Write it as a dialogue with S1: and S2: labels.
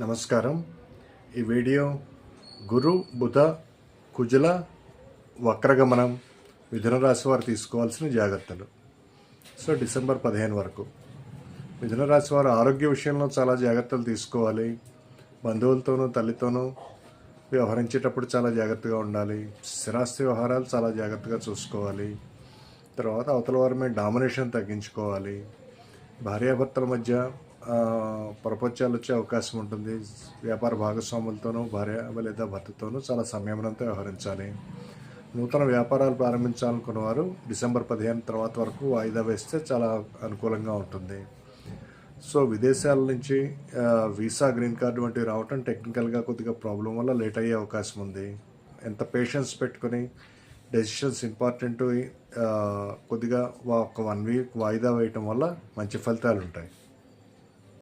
S1: నమస్కారం. ఈ వీడియో గురు బుధ కుజల వక్రగమనం మిథున రాశి వారు తీసుకోవాల్సిన జాగ్రత్తలు. సో డిసెంబర్ పదిహేను వరకు. మిథున రాశి వారు ఆరోగ్య విషయంలో చాలా జాగ్రత్తలు తీసుకోవాలి. బంధువులతోనూ తల్లితోనూ వ్యవహరించేటప్పుడు చాలా జాగ్రత్తగా ఉండాలి. స్థిరాస్తి వ్యవహారాలు చాలా జాగ్రత్తగా చూసుకోవాలి. తర్వాత అవతల వారి మీద డామినేషన్ తగ్గించుకోవాలి. భార్యాభర్తల మధ్య ప్రపంచాలు వచ్చే అవకాశం ఉంటుంది. వ్యాపార భాగస్వాములతోనూ భార్య లేదా భర్తతోనూ చాలా సంయమనంతో వ్యవహరించాలి. నూతన వ్యాపారాలు ప్రారంభించాలనుకున్న వారు డిసెంబర్ పదిహేను తర్వాత వరకు వాయిదా వేస్తే చాలా అనుకూలంగా ఉంటుంది. సో విదేశాల నుంచి వీసా గ్రీన్ కార్డు వంటివి రావటం టెక్నికల్గా కొద్దిగా ప్రాబ్లం వల్ల లేట్ అయ్యే అవకాశం ఉంది. ఎంత పేషెన్స్ పెట్టుకొని డెసిషన్స్ ఇంపార్టెంట్ కొద్దిగా ఒక వన్ వీక్ వాయిదా వేయటం వల్ల మంచి ఫలితాలు ఉంటాయి